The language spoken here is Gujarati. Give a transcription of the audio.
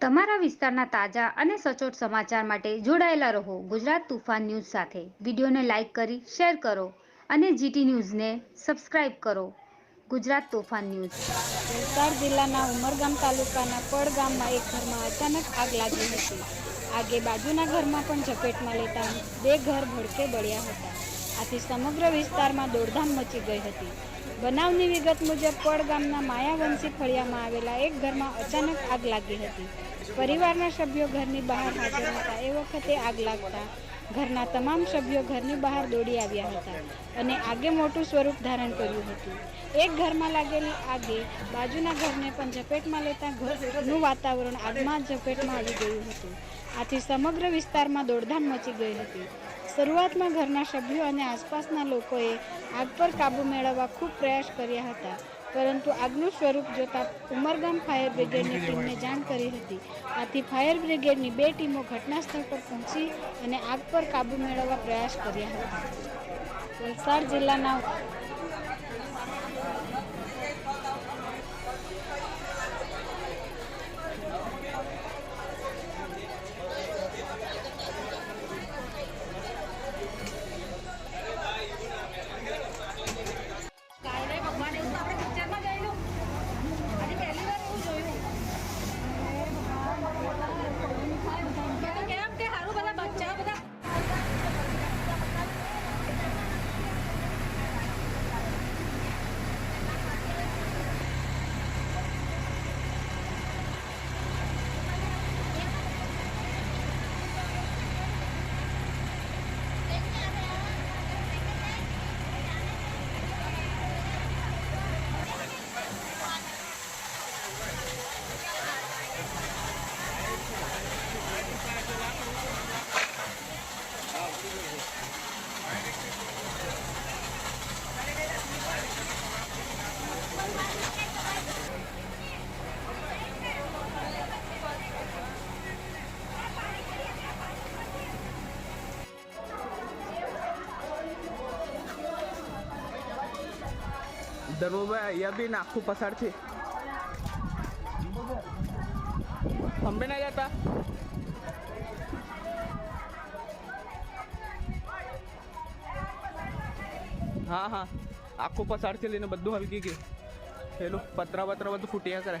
તમારા વિસ્તારના તાજા અને સચોટ સમાચાર માટે જોડાયેલા રહો ગુજરાત તુફાન ન્યૂઝ સાથે. વિડીયોને લાઇક કરી, શેર કરો અને જીટી ન્યૂઝને સબસ્ક્રાઇબ કરો. ગુજરાત તોફાન ન્યૂઝ. વલસાડ જિલ્લાના ઉમરગામ તાલુકાના પડ ગામમાં એક ઘરમાં અચાનક આગ લાગી હતી. આગે બાજુના ઘરમાં પણ ઝપેટમાં લેતા બે ઘર ભડકે બળ્યા હતા. આથી સમગ્ર વિસ્તારમાં દોડધામ મચી ગઈ હતી. બનાવની વિગત મુજબ પડ ગામના માયાવંશી ફળિયામાં આવેલા એક ઘરમાં અચાનક આગ લાગી હતી. પરિવારના સભ્યો ઘરની બહાર હાજર હતા. એ વખતે આગ લાગતા ઘરના તમામ સભ્યો ઘરની બહાર દોડી આવ્યા હતા અને આગે મોટું સ્વરૂપ ધારણ કર્યું હતું. એક ઘરમાં લાગેલી આગે બાજુના ઘરને પણ ઝપેટમાં લેતા ઘરનું વાતાવરણ આગમાં ઝપેટમાં આવી ગયું હતું. આથી સમગ્ર વિસ્તારમાં દોડધામ મચી ગઈ હતી. શરૂઆતમાં ઘરના સભ્યો અને આસપાસના લોકોએ આગ પર કાબૂ મેળવવા ખૂબ પ્રયાસ કર્યા હતા. પરંતુ આગનું સ્વરૂપ જોતા ઉમરગામ ફાયર બ્રિગેડની ટીમને જાણ કરી હતી. આથી ફાયર બ્રિગેડની બે ટીમો ઘટના સ્થળ પર પહોંચી અને આગ પર કાબૂ મેળવવા પ્રયાસ કર્યા હતા. વલસાડ જિલ્લાના ધર્મભાઈ અહીંયા બી નાખું પસાર છે અંબે ના જતા. હા હા. આખું પસાર છે લઈને બધું હલકી ગયું. પેલું પતરા પતરા બધું ફૂટ્યા કરે.